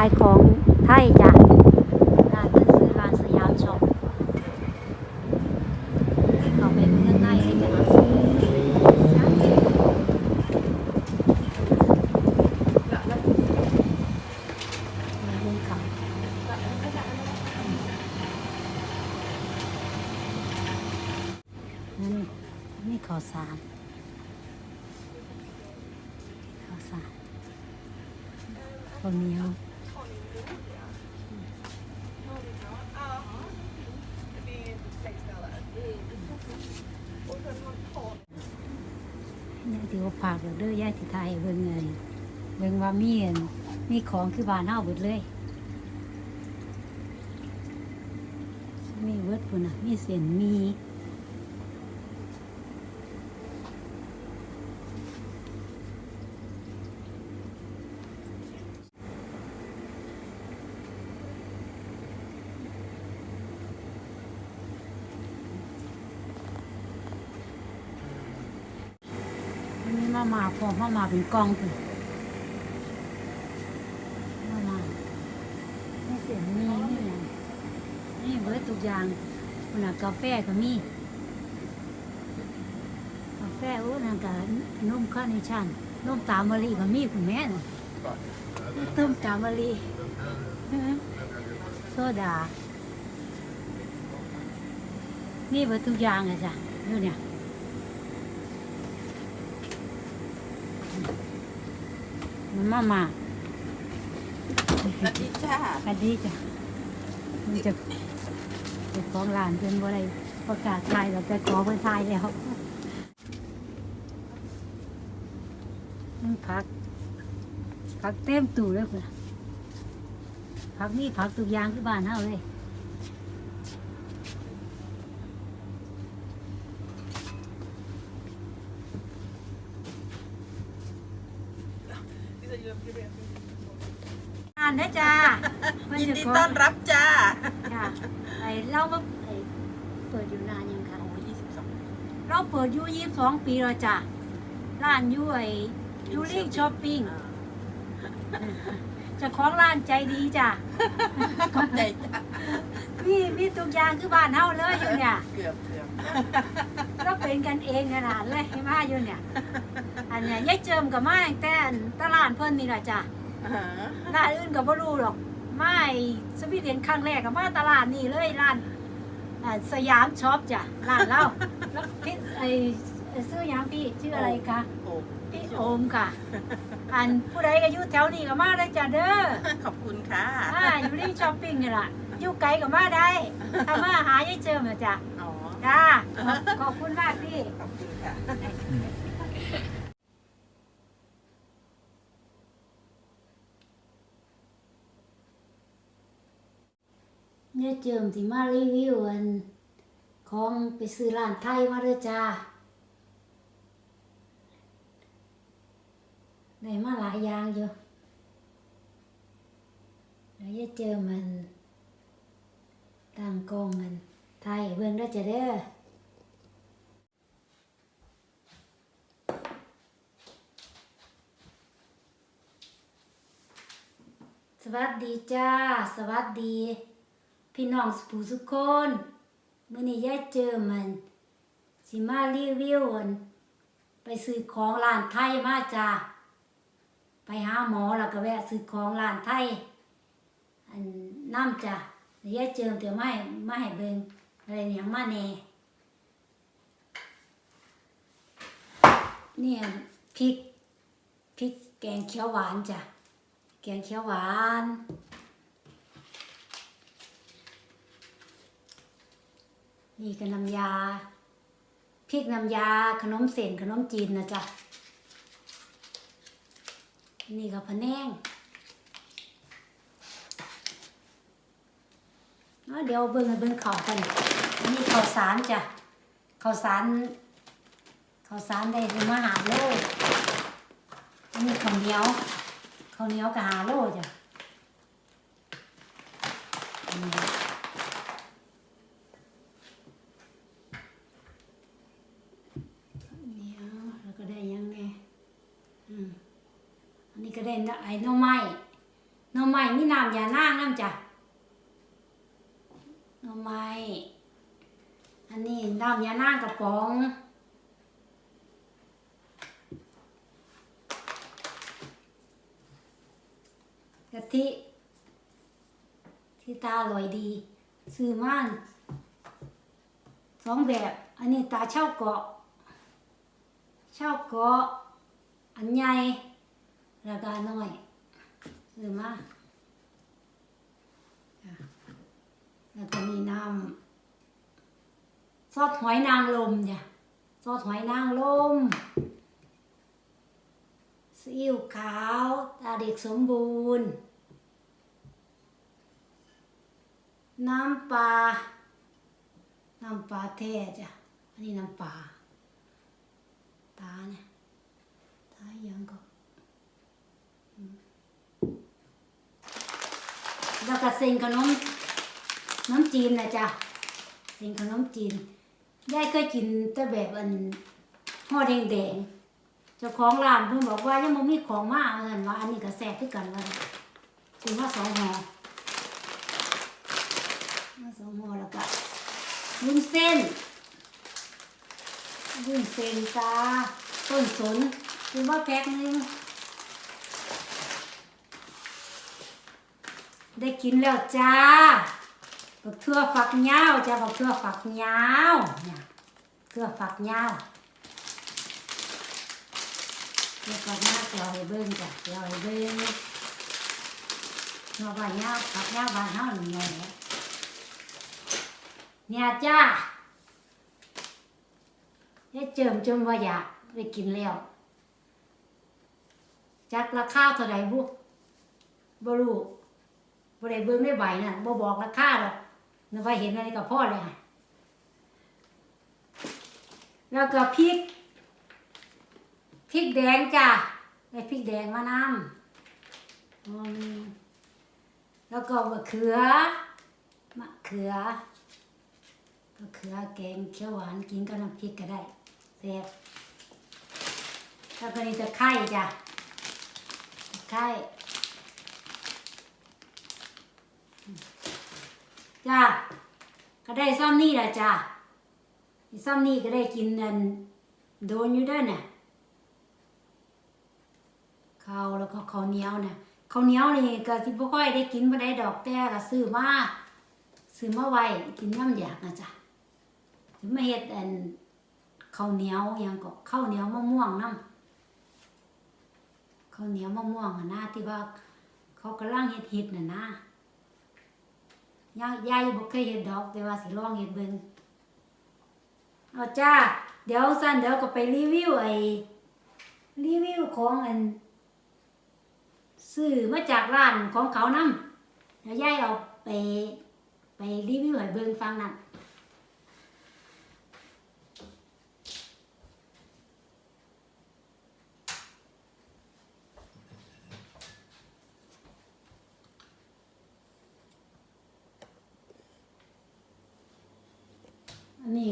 ายของไทยจ้ะร้านเพิ่นซื้อร้านสยามช็อปเขาไปเมืองไทยเลยจ้ะมาเบิ่งเขานั่นนี่ข้าวสารข้าวสารข้าวเหนียว ยายที่ว่าฝากเด้อยายที่ไทยเบิ่งเงินเบิ่งว่ามีเงินมีของคือบ้านเฮาเบิดเลย มีเบิดพุ่นน่ะมีเส้นมีอันนี้มามาพร้อมมามาเป็นกองพุ่นมามามีเส้นมีมีหยังนี่เบิดทุกอย่างพุ่นน่ะกาแฟก็มีกาแฟโอ้นั่นก็นมข้าวในชั้นนมตามมะลิก็มีคุณแม่น่ะต้มตามมะลิโซดานี่เบิดทุกอย่างเลยจ้ะดูเนี่ย มันมามาสวัสดีจ้ากันดีจ้ะมันจะเจ้าของร้านเพิ่นบ่ได้ประกาศทายเราไปขอเพิ่นทายแล้วมันผักผักเต็มตู้เลยคุณผักนี่ผักทุกอย่างคือบ้านเฮาเลย อ่านนะจ้ามัน ยิน จะ ดีขอต้อนรับจ้าจ้าไอ้เรามาไอ้เปิดอยู่นานยังคะโอ้ยี่สิบสองเราเปิดอยู่ยี่สิบสองปีแล้วจ้ะร้านอยู่ไอ้ยูริช้อปปิ้งเจะของร้านใจดีจ้ะขอบใจจ้ามีมีทุกอย่างคือบ้านเฮาเลยอยู่เนี่ย เกือบเกือบเราเป็นกันเองขนาดเลยให้มาอยู่เนี่ย อันเนี้ยยายเจิมกับมาตั้งแต่ตลาดเพิ่นนี่แหละจ้ะอ่าฮะร้านอื่นก็บ่รู้หรอก มาไอ้สวีเดนครั้งแรกก็มาตลาดนี่เลยร้านอ่าสยามช็อปจ้ะร้านเราแล้วพี่ไอ้ไอ้ซื้อหยังพี่ชื่ออะไรคะโอ้พี่โอมค่ะ อันผู้ใดก็อยู่แถวนี้ก็มาได้จ้ะเด้อขอบคุณค่ะอ่าอยู่ริมช้อปปิ้งนี่ล่ะอยู่ไกลก็มาได้ถ้ามาหายายเจิมนะจ้ะอ๋อจ้าขอบขอบคุณมากพี่ขอบคุณค่ะ เนี่ยเจิมที่มารีวิวอันของไปซื้อร้านไทยมาเลยจ้าได้มาหลายอย่างอยู่แล้วจะเจอมันตั้งกองมันไทยเบิ่งได้จะเด้อสวัสดีจ้า สวัสดี พี่น้องสุภูสุกคนมื่อนี้ยายเจอมันสิมารีวิวอนไปซื้อของร้านไทยมาจ้าไปหาหมอแล้วก็แวะซื้อของร้านไทยอันน้ำจ้ะแล้วยายเจิมเดี๋ยวไม่ไม่ให้เบิงอะไรอย่างมาแน่เนี่ยพริกพริกแกงเขียวหวานจ้ะแกงเขียวหวาน นี่ก็น้ำยา พริกน้ำยา ขนมเส้นขนมจีนนะจ๊ะ นี่ก็พะแนงเอาเดี๋ยวเบิ่งเบิ่งข้าวกันนนี้ข้าวสารจ้ะข้าวสารข้าวสารได้ถึงมาหาโลอันนี้ข้าวเหนียวข้าวเหนียวกับหาโลจ้ะอันนี้ เดี๋ยวแล้วก็ได้ยังไง อันนี้ก็ได้นะไอ้น่อไม้น่อไม้มีน้ำยานางน้ำจ้ะน่อไม้อันนี้น้ำยานางกระป๋องกะทิที่ตาอร่อยดี ซื้อมาสองแบบ อันนี้ตาเช่าเกาะ เช่าเกาะ อันใหญ่ราคาน้อยซื้อมาจ้ะแล้วก็มีน้ำซอสหอยนางรมจ้ะซอสหอยนางรมซีอิ๊วขาวตาเด็กสมบูรณ์ น้ำปลาน้ำปลาแท้จ้ะอันนี้น้ำปลาตาเนี่ย ตายังก็อืม แล้วก็เส้นขนมน้ำจีนนะจ๊ะเส้นขนมจีนยายเคยกินแต่แบบอันห่อแดงๆเจ้าของร้านเพิ่นบอกว่ายังบ่มีของมาเหมือนว่าอันนี้ก็แซ่บคือกันว่าซื้อมาสองห่อสองห่อแล้วก็วุ้นเส้นวุ้นเส้นตาต้นสนซื้อมาแพ็คนึง ได้กินแล้วจ้าบักเทือฝักยาวจ้าบักเทือฝักยาวเนี่ยเทือฝักยาวเดี๋ยวก่อนหน้าเดี๋ยวให้เบิ่งจ้ะเดี๋ยวให้เบิ่งเนาะบ้ายาผักยาวบ้านเฮานี่งเนี่ยเนี่ยจ้าเฮ็ดเจิมจนว่าอยากได้กินแล้วจักราคาเท่าใดบุบ่รู้ บ่ได้เบิ่งในใบน่ะบ่บอกราคาดอกนึกว่าเห็นอะไรก็พอเลยค่ะแล้วก็พริกพริกแดงจ้ะได้พริกแดงมานำอืมแล้วก็มะเขือมะเขือมะเขือแกงเขียวหวานกินกับน้ำพริกก็ได้แซ่บแล้วก็นี่ตะไคร้จ้ะตะไคร้อืม จ้ะก็ได้ซ้ำนี่แหละจ้ะซ้ำนี่ก็ได้กินนั่นโดนอยู่ด้วยน่ะข้าวแล้วก็ข้าวเหนียวเนี่ยข้าวเหนียวนี่ก็สิบ่ค่อยได้กินบ่ได้ดอกแต่ก็ซื้อมาซื้อมาไว้กินน้ำอยากนะจ๊ะถึงมาเฮ็ดอันข้าวเหนียวยังก็ข้าวเหนียวมะม่วงน้ำข้าวเหนียวมะม่วงอะนะที่ว่าเขากำลังเฮ็ดเฮ็ดน่ะนะ ยายยายบ่เคยเห็ดดอก แต่ว่าสิลองเห็ดเบิ่งเอาจ้า เดี๋ยวสั้นเดี๋ยวก็ไปรีวิวไอ้รีวิวของอันซื้อมาจากร้านของเขานำแล้วยายเอาไป ไปรีวิวให้เบิ่งฟังนั่น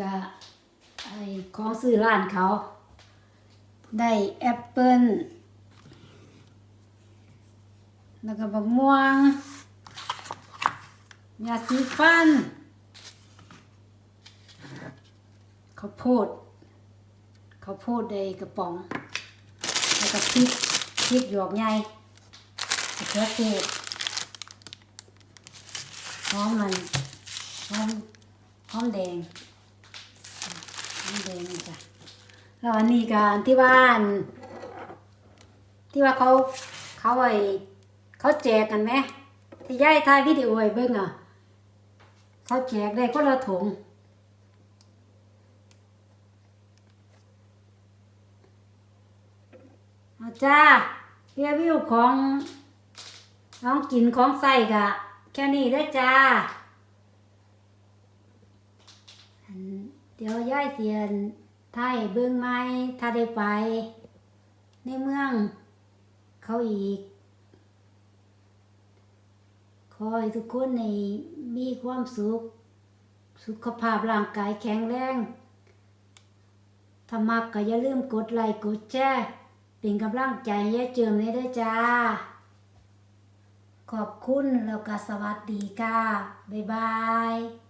ก็ไอ้ของซื้อร้านเขา ได้แอปเปิ้ลแล้วก็บักม่วงยาสีฟันข้าวโพดข้าวโพดในกระป๋อง แล้วก็พริกพริกหยวกใหญ่มะเขือเทศหอมมันหอมหอมแดง แดงนี่จ้ะแล้วอันนี้กันที่บ้าน ที่ว่าเขาเขาไอ้เขาแจกกันไหมที่ย่ายถ่ายวิดีโอให้เบิ่งอะเขาแจกได้คนละถุงอาจ้ารีวิวของน้องกินของใส่กะ แค่นี้ได้จ้า เดี๋ยวย่ายเสียนถ่ายเบิ่งไหมถ้าได้ไป ในเมือง เขาอีก ขอให้ทุกคนในมีความสุข สุขภาพร่างกายแข็งแรงถ้ามักก็อย่าลืมกดไลค์กดแชร์เป็นกำลังใจให้ายเจิมเลยด้วยจ้า ขอบคุณแล้วก็สวัสดีค่ะ บ๊ายบาย